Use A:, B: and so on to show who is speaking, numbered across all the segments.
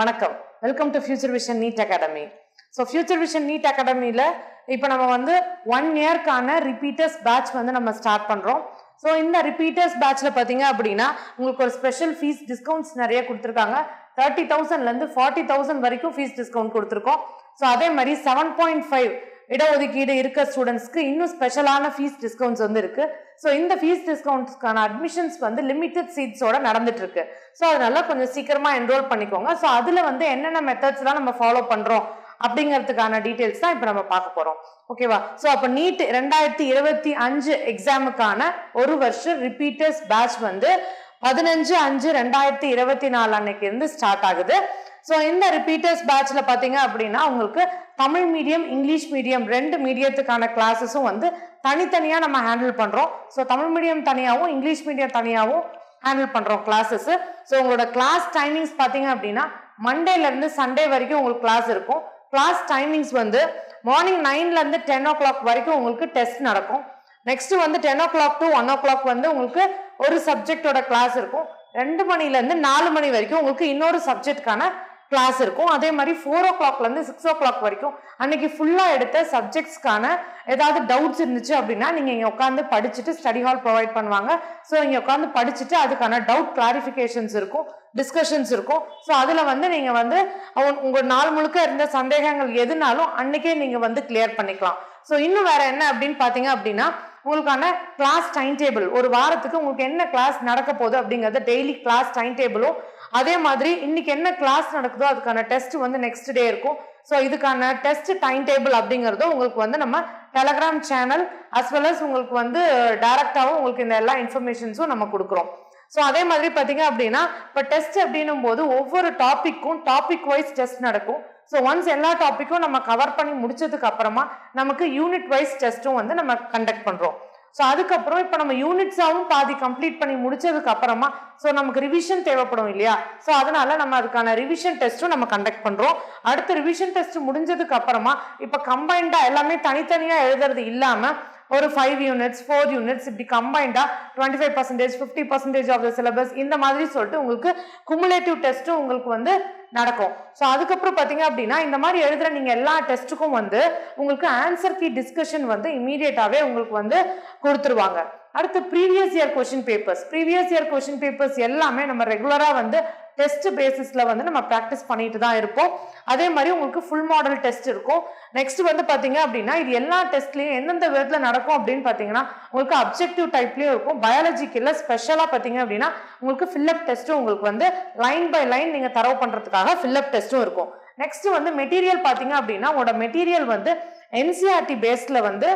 A: வணக்கம். Welcome to future vision NEET academy so future vision NEET அகாடமியில் இப்போ நம்ம வந்து ஒன் இயர்க்கான ரிப்பீட்டர்ஸ் பேட்ச் வந்து நம்ம ஸ்டார்ட் பண்ணுறோம் ஸோ இந்த ரிப்பீட்டர்ஸ் பேட்ச்சில் பார்த்தீங்க அப்படின்னா உங்களுக்கு ஒரு ஸ்பெஷல் ஃபீஸ் டிஸ்கவுண்ட்ஸ் நிறைய கொடுத்துருக்காங்க. தேர்ட்டி தௌசண்ட்லேருந்து ஃபார்ட்டி தௌசண்ட் வரைக்கும் ஃபீஸ் டிஸ்கவுண்ட் கொடுத்துருக்கோம். ஸோ அதே மாதிரி செவன் பாயிண்ட் ஃபைவ் இடஒதுக்கீடு இருக்க ஸ்டூடெண்ட்ஸ்க்கு இன்னும் ஸ்பெஷலான ஃபீஸ் டிஸ்கவுண்ட்ஸ் வந்து இருக்கு. ஸோ இந்த ஃபீஸ் டிஸ்கவுண்ட்ஸ்க்கான அட்மிஷன்ஸ் வந்து லிமிட்டட் சீட்ஸோட நடந்துட்டு இருக்கு ஸோ அதனால கொஞ்சம் சீக்கிரமா என்ரோல் பண்ணிக்கோங்க. ஸோ அதுல வந்து என்னென்ன மெத்தட்ஸ்லாம் நம்ம ஃபாலோ பண்றோம் அப்படிங்கிறதுக்கான டீட்டெயில்ஸ் தான் இப்போ நம்ம பார்க்க போறோம். ஓகேவா ஸோ அப்போ நீட் ரெண்டாயிரத்தி இருபத்தி அஞ்சு எக்ஸாமுக்கான ஒரு வருஷம் ரிப்பீட்டர்ஸ் பேட்ச் வந்து பதினஞ்சு அஞ்சு ரெண்டாயிரத்தி இருபத்தி நாலு அன்னைக்கு இருந்து ஸ்டார்ட் ஆகுது. ஸோ இந்த ரிப்பீட்டர்ஸ் பேட்ச்ல பார்த்தீங்க அப்படின்னா உங்களுக்கு தமிழ் மீடியம் இங்கிலீஷ் மீடியம் ரெண்டு மீடியத்துக்கான கிளாஸஸும் வந்து தனித்தனியாக நம்ம ஹேண்டில் பண்ணுறோம் ஸோ தமிழ் மீடியம் தனியாகவும் இங்கிலீஷ் மீடியம் தனியாகவும் ஹேண்டில் பண்ணுறோம் கிளாஸஸ் ஸோ உங்களோட கிளாஸ் டைமிங்ஸ் பார்த்தீங்க அப்படின்னா மண்டேலேருந்து சண்டே வரைக்கும் உங்களுக்கு கிளாஸ் இருக்கும். கிளாஸ் டைமிங்ஸ் வந்து மார்னிங் நைன்லேருந்து டென் ஓ கிளாக் வரைக்கும் உங்களுக்கு டெஸ்ட் நடக்கும். நெக்ஸ்ட் வந்து ten o'clock to one o'clock வந்து உங்களுக்கு ஒரு சப்ஜெக்டோட கிளாஸ் இருக்கும். ரெண்டு மணிலேருந்து நாலு மணி வரைக்கும் உங்களுக்கு இன்னொரு சப்ஜெக்ட்கான கிளாஸ் இருக்கும். அதே மாதிரி ஃபோர் ஓ கிளாக்லேருந்து சிக்ஸ் ஓ கிளாக் வரைக்கும் அன்னைக்கு ஃபுல்லாக எடுத்த சப்ஜெக்ட்ஸ்க்கான ஏதாவது டவுட்ஸ் இருந்துச்சு அப்படின்னா நீங்கள் இங்கே உட்காந்து படிச்சுட்டு ஸ்டடி ஹால் ப்ரொவைட் பண்ணுவாங்க. ஸோ இங்கே உட்காந்து படிச்சுட்டு அதுக்கான டவுட் கிளாரிஃபிகேஷன்ஸ் இருக்கும் டிஸ்கஷன்ஸ் இருக்கும். ஸோ அதில் வந்து நீங்கள் வந்து உங்கள் நாள் முழுக்க இருந்த சந்தேகங்கள் எதுனாலும் அன்னைக்கே நீங்கள் வந்து கிளியர் பண்ணிக்கலாம். ஸோ இன்னும் வேற என்ன அப்படின்னு பார்த்தீங்க அப்படின்னா உங்களுக்கான கிளாஸ் டைம் டேபிள் ஒரு வாரத்துக்கு உங்களுக்கு என்ன கிளாஸ் நடக்க போகுது அப்படிங்கிறத டெய்லி கிளாஸ் டைம் டேபிளும் அதே மாதிரி இன்னைக்கு என்ன கிளாஸ் நடக்குதோ அதுக்கான டெஸ்ட் வந்து நெக்ஸ்ட் டே இருக்கும். ஸோ இதுக்கான டெஸ்ட் டைம் டேபிள் அப்படிங்கிறதும் உங்களுக்கு வந்து நம்ம Telegram channel as well as உங்களுக்கு வந்து டைரக்டாகவும் உங்களுக்கு இந்த எல்லா இன்ஃபர்மேஷன்ஸும் நம்ம கொடுக்குறோம். ஸோ அதே மாதிரி பார்த்தீங்க அப்படின்னா இப்போ டெஸ்ட் அப்படின்னும் போது ஒவ்வொரு டாப்பிக்கும் டாபிக் வைஸ் டெஸ்ட் நடக்கும். ஸோ ஒன்ஸ் எல்லா டாப்பிக்கும் நம்ம கவர் பண்ணி முடிச்சதுக்கு அப்புறமா நமக்கு யூனிட் வைஸ் டெஸ்ட்டும் வந்து நம்ம கண்டக்ட் பண்ணுறோம் ஸோ அதுக்கப்புறம் இப்போ நம்ம யூனிட்ஸாகவும் பாதி கம்ப்ளீட் பண்ணி முடிச்சதுக்கு அப்புறமா ஸோ நமக்கு ரிவிஷன் தேவைப்படும் இல்லையா? ஸோ அதனால நம்ம அதுக்கான ரிவிஷன் டெஸ்ட்டும் நம்ம கண்டக்ட் பண்ணுறோம் அடுத்து ரிவிஷன் டெஸ்ட் முடிஞ்சதுக்கு அப்புறமா இப்போ கம்பைண்டாக எல்லாமே தனித்தனியாக எழுதுறது இல்லாமல் ஒரு ஃபைவ் யூனிட்ஸ் ஃபோர் யூனிட்ஸ் இப்படி கம்பைண்டா twenty five percentage fifty percentage of the syllabus இந்த மாதிரி சொல்லிட்டு உங்களுக்கு குமுலேட்டிவ் டெஸ்ட்டும் உங்களுக்கு வந்து நடக்கும். ஸோ அதுக்கப்புறம் பார்த்தீங்க அப்படின்னா இந்த மாதிரி எழுதுகிற நீங்கள் எல்லா டெஸ்ட்டுக்கும் வந்து உங்களுக்கு ஆன்சர் கீ டிஸ்கஷன் வந்து இமீடியட்டாகவே உங்களுக்கு வந்து கொடுத்துருவாங்க. அடுத்து previous year question papers previous year question papers எல்லாமே நம்ம ரெகுலராக வந்து டெஸ்ட் பேசிஸ்ல வந்து நம்ம ப்ராக்டிஸ் பண்ணிட்டு தான் இருப்போம். அதே மாதிரி உங்களுக்கு ஃபுல் மாடல் டெஸ்ட் இருக்கும். நெக்ஸ்ட் வந்து பாத்தீங்க அப்படின்னா இது எல்லா டெஸ்ட்லயும் எந்தெந்த விதத்துல நடக்கும் அப்படின்னு பாத்தீங்கன்னா உங்களுக்கு அப்ஜெக்டிவ் டைப்லயும் இருக்கும். பயாலஜிக்கல்ல ஸ்பெஷலா பாத்தீங்க அப்படின்னா உங்களுக்கு ஃபில்லப் டெஸ்ட்டும் உங்களுக்கு வந்து லைன் பை லைன் நீங்க தரவு பண்றதுக்காக ஃபில்லப் டெஸ்ட்டும் இருக்கும். நெக்ஸ்ட் வந்து மெட்டீரியல் பாத்தீங்க அப்படின்னா உங்களோட மெட்டீரியல் வந்து என்சிஆர்டி பேஸில் வந்து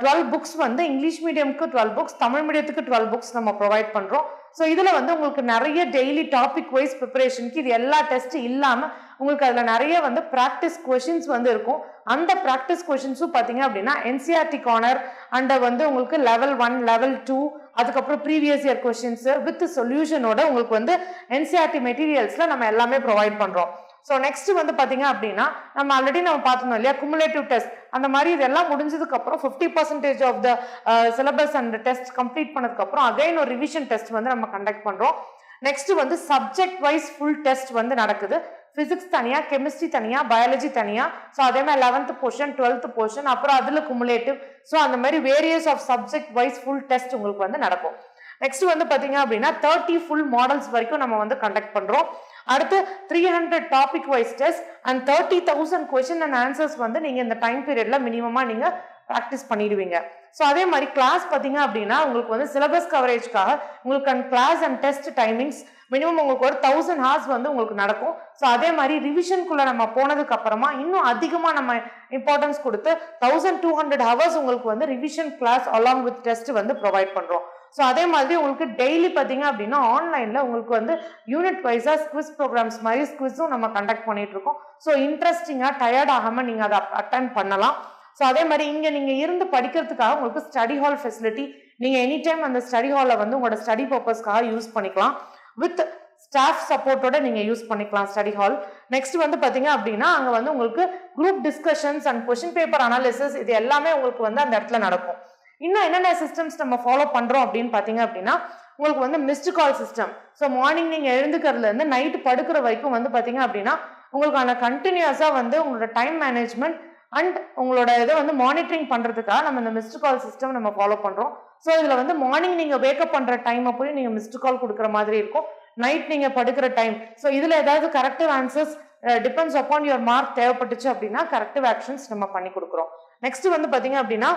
A: டுவெல் புக்ஸ் வந்து இங்கிலீஷ் மீடியம்க்கு டுவெல் புக்ஸ் தமிழ் மீடியத்துக்கு டுவெல் புக்ஸ் நம்ம ப்ரொவைட் பண்றோம். ஸோ இதில் வந்து உங்களுக்கு நிறைய டெய்லி டாபிக் வைஸ் ப்ரிப்பரேஷனுக்கு இது எல்லா டெஸ்ட் இல்லாமல் உங்களுக்கு அதில் நிறைய வந்து ப்ராக்டிஸ் கொஷின்ஸ் வந்து இருக்கும். அந்த ப்ராக்டிஸ் கொஷின்ஸும் பார்த்தீங்க அப்படின்னா என்சிஆர்டி கார்னர் அண்ட் வந்து உங்களுக்கு லெவல் ஒன் லெவல் டூ அதுக்கப்புறம் ப்ரீவியஸ் இயர் கொஷின்ஸ் வித் சொல்யூஷனோட உங்களுக்கு வந்து என்சிஆர்டி மெட்டீரியல்ஸில் நம்ம எல்லாமே ப்ரொவைட் பண்ணுறோம் ஸோ நெக்ஸ்ட் வந்து பார்த்தீங்க அப்படின்னா நம்ம ஆல்ரெடி நம்ம பார்த்துருந்தோம் இல்லையா குமுலேட்டிவ் டெஸ்ட் அந்த மாதிரி இதெல்லாம் முடிஞ்சதுக்கு அப்புறம் fifty percentage of the syllabus and test complete பண்ணதுக்கு அப்புறம் அகைன் ஒரு ரிவிஷன் டெஸ்ட் வந்து நம்ம கண்டக்ட் பண்றோம். நெக்ஸ்ட் வந்து சப்ஜெக்ட் வைஸ் ஃபுல் டெஸ்ட் வந்து நடக்குது. பிசிக்ஸ் தனியாக கெமிஸ்ட்ரி தனியாக பயாலஜி தனியாக ஸோ அதே மாதிரி லெவன்த்து போர்ஷன் டுவெல்த் போர்ஷன் அப்புறம் அதில் குமுலேட்டிவ் ஸோ அந்த மாதிரி various of subject wise full test உங்களுக்கு வந்து நடக்கும். நெக்ஸ்ட் வந்து பார்த்தீங்க அப்படின்னா தேர்ட்டி ஃபுல் மாடல்ஸ் வரைக்கும் நம்ம வந்து கண்டக்ட் பண்ணுறோம் அடுத்து three hundred topic wise test and thirty thousand question and answers வந்து நீங்கள் இந்த டைம் பீரியட்ல மினிமமாக நீங்கள் ப்ராக்டிஸ் பண்ணிடுவீங்க. ஸோ அதே மாதிரி கிளாஸ் பார்த்தீங்க அப்படின்னா உங்களுக்கு வந்து சிலபஸ் கவரேஜ்க்காக உங்களுக்கு அந்த class and test timings minimum உங்களுக்கு ஒரு தௌசண்ட் ஹார்ஸ் வந்து உங்களுக்கு நடக்கும். ஸோ அதே மாதிரி ரிவிஷனுக்குள்ள நம்ம போனதுக்கு அப்புறமா இன்னும் அதிகமாக நம்ம இம்பார்ட்டன்ஸ் கொடுத்து தௌசண்ட் டூ ஹண்ட்ரட் ஹவர்ஸ் உங்களுக்கு வந்து revision class along with test வந்து ப்ரொவைட் பண்ணுறோம் ஸோ அதே மாதிரி உங்களுக்கு டெய்லி பார்த்தீங்க அப்படின்னா ஆன்லைனில் உங்களுக்கு வந்து யூனிட் வைஸாக ஸ்குவிஸ் ப்ரோக்ராம்ஸ் மாதிரி ஸ்குவிஸும் நம்ம கண்டக்ட் பண்ணிட்டு இருக்கோம். ஸோ இன்ட்ரெஸ்டிங்காக டயர்ட் ஆகாமல் நீங்கள் அதை அட்டன் பண்ணலாம். ஸோ அதே மாதிரி இங்கே நீங்கள் இருந்து படிக்கிறதுக்காக உங்களுக்கு ஸ்டடி ஹால் ஃபெசிலிட்டி நீங்கள் எனி டைம் அந்த ஸ்டடி ஹாலை வந்து உங்களோட ஸ்டடி பர்பஸ்க்காக யூஸ் பண்ணிக்கலாம். வித் ஸ்டாஃப் சப்போர்ட்டோட நீங்கள் யூஸ் பண்ணிக்கலாம் ஸ்டடி ஹால் நெக்ஸ்ட் வந்து பார்த்தீங்க அப்படின்னா அங்கே வந்து உங்களுக்கு group discussions and question paper analysis இது எல்லாமே உங்களுக்கு வந்து அந்த இடத்துல நடக்கும். இன்னும் என்னென்ன சிஸ்டம்ஸ் நம்ம ஃபாலோ பண்ணுறோம் அப்படின்னு பார்த்தீங்க அப்படின்னா உங்களுக்கு வந்து missed call system so morning நீங்கள் எழுந்துக்கிறதுல இருந்து நைட்டு படுக்கிற வரைக்கும் வந்து பார்த்தீங்க அப்படின்னா உங்களுக்கான கண்டினியூஸாக வந்து உங்களோட டைம் மேனேஜ்மெண்ட் அண்ட் உங்களோட இதை வந்து மானிட்டரிங் பண்ணுறதுக்காக நம்ம இந்த மிஸ்டு கால் சிஸ்டம் நம்ம ஃபாலோ பண்ணுறோம் ஸோ இதில் வந்து மார்னிங் நீங்கள் வேக்கப் பண்ணுற டைமை போய் நீங்கள் மிஸ்டு கால் கொடுக்குற மாதிரி இருக்கும். நைட் நீங்கள் படுக்கிற டைம் ஸோ இதில் ஏதாவது corrective answers depends upon your mark தேவைப்பட்டுச்சு அப்படின்னா கரெக்டிவ் ஆக்ஷன்ஸ் நம்ம பண்ணி கொடுக்குறோம். நெக்ஸ்ட் வந்து பார்த்தீங்க அப்படின்னா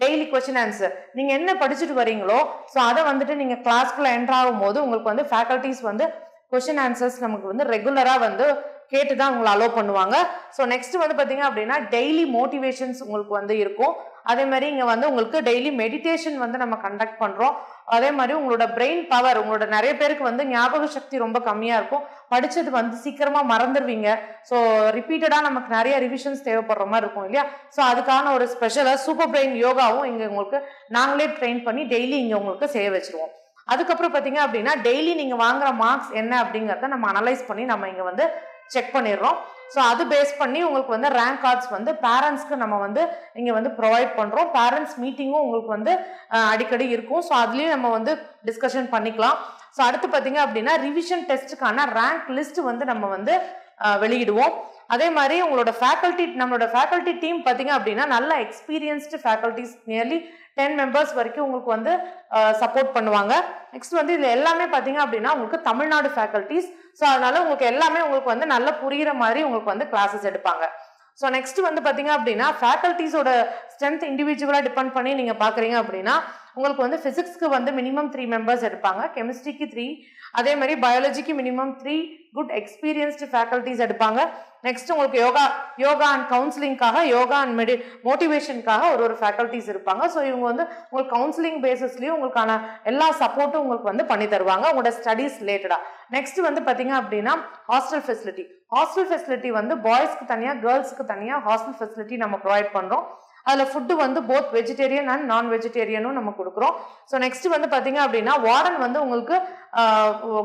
A: டெய்லி கொஸ்டின் ஆன்சர் நீங்கள் என்ன படிச்சுட்டு வரீங்களோ ஸோ அதை வந்துட்டு நீங்கள் கிளாஸ்க்குள்ள என்ட்ரு ஆகும்போது உங்களுக்கு வந்து ஃபேக்கல்ட்டிஸ் வந்து கொஸ்டின் ஆன்சர்ஸ் நமக்கு வந்து ரெகுலராக வந்து கேட்டு தான் உங்களை அலோவ் பண்ணுவாங்க. ஸோ நெக்ஸ்ட் வந்து பார்த்தீங்க அப்படின்னா டெய்லி மோட்டிவேஷன்ஸ் உங்களுக்கு வந்து இருக்கும். அதே மாதிரி இங்கே வந்து உங்களுக்கு டெய்லி மெடிடேஷன் வந்து நம்ம கண்டக்ட் பண்ணுறோம் அதே மாதிரி உங்களோட பிரெயின் பவர் உங்களோட நிறைய பேருக்கு வந்து ஞாபக சக்தி ரொம்ப கம்மியாக இருக்கும். படித்தது வந்து சீக்கிரமாக மறந்துடுவீங்க ஸோ ரிப்பீட்டடாக நமக்கு நிறைய ரிவிஷன்ஸ் தேவைப்படுற மாதிரி இருக்கும் இல்லையா? ஸோ அதுக்கான ஒரு ஸ்பெஷலாக சூப்பர் பிரெயின் யோகாவும் இங்கே உங்களுக்கு நாங்களே ட்ரெயின் பண்ணி டெய்லி இங்கே உங்களுக்கு செய்ய வச்சிருவோம். அதுக்கப்புறம் பார்த்தீங்க அப்படின்னா டெய்லி நீங்கள் வாங்குற மார்க்ஸ் என்ன அப்படிங்கிறத நம்ம அனலைஸ் பண்ணி நம்ம இங்கே வந்து செக் பண்ணிடுறோம். ஸோ அது பேஸ் பண்ணி உங்களுக்கு வந்து ரேங்க் கார்ட்ஸ் வந்து பேரண்ட்ஸ்க்கு நம்ம வந்து இங்கே வந்து ப்ரொவைட் பண்ணுறோம் பேரண்ட்ஸ் மீட்டிங்கும் உங்களுக்கு வந்து அடிக்கடி இருக்கும். ஸோ அதுலேயும் நம்ம வந்து டிஸ்கஷன் பண்ணிக்கலாம். ஸோ அடுத்து பார்த்தீங்க அப்படின்னா ரிவிஷன் டெஸ்ட்டுக்கான ரேங்க் லிஸ்ட் வந்து நம்ம வந்து வெளியிடுவோம். அதே மாதிரி உங்களோட ஃபேக்கல்ட்டி நம்மளோட ஃபேக்கல்ட்டி டீம் பார்த்தீங்க அப்படின்னா நல்ல experienced faculties nearly ten members வரைக்கும் உங்களுக்கு வந்து சப்போர்ட் பண்ணுவாங்க. நெக்ஸ்ட் வந்து இதில் எல்லாமே பார்த்தீங்க அப்படின்னா உங்களுக்கு தமிழ்நாடு ஃபேக்கல்ட்டிஸ் ஸோ அதனால உங்களுக்கு எல்லாமே உங்களுக்கு வந்து நல்லா புரிகிற மாதிரி உங்களுக்கு வந்து கிளாஸஸ் எடுப்பாங்க. ஸோ நெக்ஸ்ட் வந்து பார்த்தீங்க அப்படின்னா ஃபேக்கல்ட்டிஸோட ஸ்ட்ரென்த் இண்டிவிஜுவலாக டிபெண்ட் பண்ணி நீங்கள் பார்க்குறீங்க அப்படின்னா உங்களுக்கு வந்து ஃபிசிக்ஸ்க்கு வந்து மினிமம் த்ரீ மெம்பர்ஸ் எடுப்பாங்க. கெமிஸ்ட்ரிக்கு த்ரீ அதே மாதிரி பயாலஜிக்கு minimum three good experienced faculties எடுப்பாங்க. நெக்ஸ்ட் உங்களுக்கு யோகா யோகா அண்ட் கவுன்சிலிங்காக யோகா அண்ட் மெடி மோட்டிவேஷனுக்காக ஒரு ஒரு ஃபேக்கல்ட்டிஸ் இருப்பாங்க. ஸோ இவங்க வந்து உங்களுக்கு கவுன்சிலிங் பேசிஸ்லையும் உங்களுக்கான எல்லா சப்போர்ட்டும் உங்களுக்கு வந்து பண்ணி தருவாங்க. உங்களோட ஸ்டடீஸ் ரிலேட்டடாக நெக்ஸ்ட் வந்து பார்த்தீங்க அப்படின்னா ஹாஸ்டல் ஃபெசிலிட்டி ஹாஸ்டல் ஃபெசிலிட்டி வந்து பாய்ஸ்க்கு தனியாக கேர்ள்ஸ்க்கு தனியாக ஹாஸ்டல் ஃபெசிலிட்டி நம்ம ப்ரொவைட் பண்ணுறோம் அதில் ஃபுட்டு வந்து போத் வெஜிடேரியன் அண்ட் நான் வெஜிடேரியனும் நம்ம கொடுக்குறோம். ஸோ நெக்ஸ்ட் வந்து பார்த்தீங்க அப்படின்னா வார்டன் வந்து உங்களுக்கு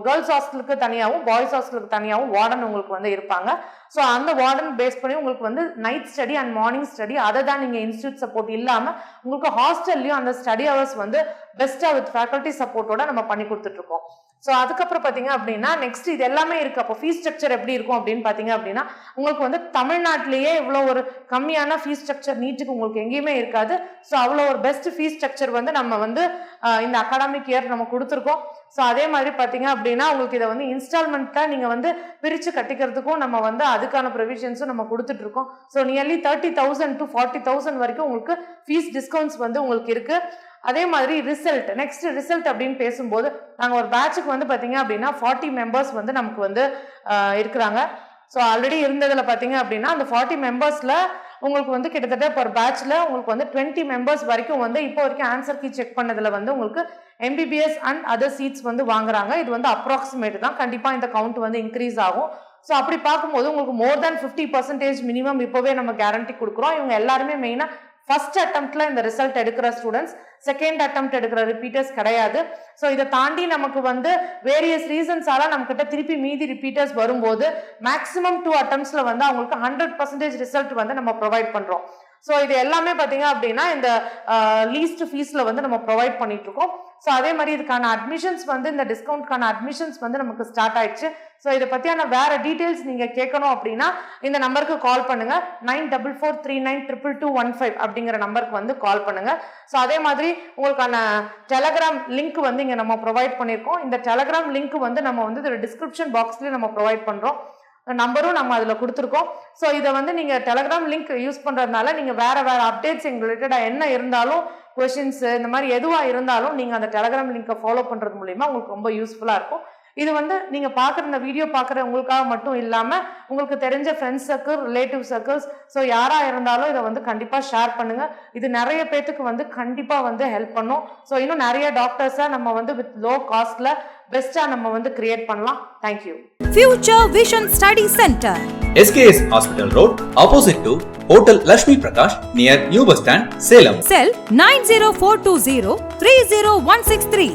A: கேர்ள்ஸ் ஹாஸ்டலுக்கு தனியாகவும் பாய்ஸ் ஹாஸ்டலுக்கு தனியாகவும் வார்டன் உங்களுக்கு வந்து இருப்பாங்க. ஸோ அந்த வார்டன் பேஸ் பண்ணி உங்களுக்கு வந்து night study and morning study அதை தான் நீங்கள் இன்ஸ்டியூட் சப்போர்ட் இல்லாமல் உங்களுக்கு ஹாஸ்டல்லையும் அந்த ஸ்டடி ஹவர்ஸ் வந்து பெஸ்ட்டாக வித் ஃபேக்கல்ட்டி சப்போர்ட்டோட நம்ம பண்ணி கொடுத்துட்ருக்கோம் ஸோ அதுக்கப்புறம் பார்த்தீங்க அப்படின்னா நெக்ஸ்ட் இது எல்லாமே இருக்கு. அப்போ ஃபீஸ் ஸ்ட்ரக்சர் எப்படி இருக்கும் அப்படின்னு பார்த்தீங்க அப்படின்னா உங்களுக்கு வந்து தமிழ்நாட்டிலேயே இவ்வளோ ஒரு கம்மியான ஃபீஸ் ஸ்ட்ரக்சர் நீட்டுக்கு உங்களுக்கு எங்கேயுமே இருக்காது. ஸோ அவ்வளோ ஒரு பெஸ்ட் ஃபீஸ் ஸ்ட்ரக்சர் வந்து நம்ம வந்து இந்த அகாடமிக் இயர் நம்ம கொடுத்துருக்கோம். ஸோ அதே மாதிரி பார்த்தீங்க அப்படின்னா உங்களுக்கு இதை வந்து இன்ஸ்டால்மெண்ட்டாக நீங்கள் வந்து பிரித்து கட்டிக்கிறதுக்கும் நம்ம வந்து அதுக்கான ப்ரொவிஷன்ஸும் நம்ம கொடுத்துட்ருக்கோம் so nearly thirty thousand to forty thousand வரைக்கும் உங்களுக்கு ஃபீஸ் டிஸ்கவுண்ட்ஸ் வந்து உங்களுக்கு இருக்குது அதே மாதிரி ரிசல்ட் நெக்ஸ்ட் ரிசல்ட் அப்படின்னு பேசும்போது நாங்கள் ஒரு பேட்சுக்கு வந்து பார்த்தீங்க அப்படின்னா ஃபார்ட்டி மெம்பர்ஸ் வந்து நமக்கு வந்து இருக்கிறாங்க. ஸோ ஆல்ரெடி இருந்ததில் பார்த்தீங்க அப்படின்னா அந்த ஃபார்ட்டி மெம்பர்ஸில் உங்களுக்கு வந்து கிட்டத்தட்ட ஒரு பேட்ச்ல உங்களுக்கு வந்து டுவெண்ட்டி மெம்பர்ஸ் வரைக்கும் வந்து இப்போ வரைக்கும் ஆன்சர் கீ செக் பண்ணதுல வந்து உங்களுக்கு எம்பிபிஎஸ் அண்ட் அதர் சீட்ஸ் வந்து வாங்குறாங்க. இது வந்து அப்ராக்சிமேட் தான். கண்டிப்பாக இந்த கவுண்ட் வந்து இன்க்ரீஸ் ஆகும். ஸோ அப்படி பார்க்கும்போது உங்களுக்கு more than fifty percentage minimum இப்போவே நம்ம கேரண்டி கொடுக்குறோம். இவங்க எல்லாருமே மெயினாக ஃபர்ஸ்ட் அட்டம்ப்ட்ல இந்த ரிசல்ட் எடுக்கிற ஸ்டூடெண்ட்ஸ் செகண்ட் அட்டம்ப்ட் எடுக்கிற ரிப்பீட்டர்ஸ் கிடையாது. ஸோ இதை தாண்டி நமக்கு வந்து வேரியஸ் ரீசன்ஸால நம்மக்கிட்ட திருப்பி மீதி ரிப்பீட்டர்ஸ் வரும்போது மேக்ஸிமம் டூ அட்டம்ப்ட்ஸ்ல வந்து அவங்களுக்கு ஹண்ட்ரட் பர்சன்டேஜ் ரிசல்ட் வந்து நம்ம ப்ரொவைட் பண்றோம். ஸோ இது எல்லாமே பார்த்தீங்க அப்படின்னா இந்த லீஸ்ட் ஃபீஸில் வந்து நம்ம ப்ரொவைட் பண்ணிட்டு இருக்கோம். ஸோ அதே மாதிரி இதுக்கான அட்மிஷன்ஸ் வந்து இந்த டிஸ்கவுண்ட்கான அட்மிஷன்ஸ் வந்து நமக்கு ஸ்டார்ட் ஆயிடுச்சு. ஸோ இதை பற்றியான வேற டீட்டெயில்ஸ் நீங்கள் கேட்கணும் அப்படின்னா இந்த நம்பருக்கு கால் பண்ணுங்க. Nine double four three nine triple two one five அப்படிங்கிற நம்பருக்கு வந்து கால் பண்ணுங்க. ஸோ அதே மாதிரி உங்களுக்கான டெலகிராம் லிங்க் வந்து இங்கே நம்ம ப்ரொவைட் பண்ணியிருக்கோம். இந்த டெலகிராம் லிங்க் வந்து நம்ம வந்து இதில் டிஸ்கிரிப்ஷன் பாக்ஸ்லேயே நம்ம ப்ரொவைட் பண்ணுறோம் நம்பரும் நம்ம அதில் கொடுத்துருக்கோம். ஸோ இதை வந்து நீங்கள் டெலகிராம் லிங்க் யூஸ் பண்ணுறதுனால நீங்கள் வேறு வேறு அப்டேட்ஸ் எங்கள்கிட்ட ரிலேட்டடாக என்ன இருந்தாலும் கொஷின்ஸு இந்த மாதிரி எதுவாக இருந்தாலும் நீங்கள் அந்த டெலகிராம் லிங்கை ஃபாலோ பண்ணுறது மூலிமா உங்களுக்கு ரொம்ப யூஸ்ஃபுல்லாக இருக்கும். இது வந்து நீங்கள் பார்க்குற இந்த வீடியோ பார்க்குற உங்களுக்காக மட்டும் இல்லாமல் உங்களுக்கு தெரிஞ்ச friends circle relative circles so யாராக இருந்தாலும் இதை வந்து கண்டிப்பாக ஷேர் பண்ணுங்கள் இது நிறைய பேத்துக்கு வந்து கண்டிப்பாக வந்து ஹெல்ப் பண்ணும் ஸோ இன்னும் நிறைய டாக்டர்ஸை நம்ம வந்து வித் லோ காஸ்ட்டில் பெஸ்ட்டாக நம்ம வந்து கிரியேட் பண்ணலாம் thank you
B: Future Vision Study Center.
C: SKS Hospital Road, opposite to Hotel Lashmi Prakash, near New Bus Stand, Salem.
B: Cell 90420 30163.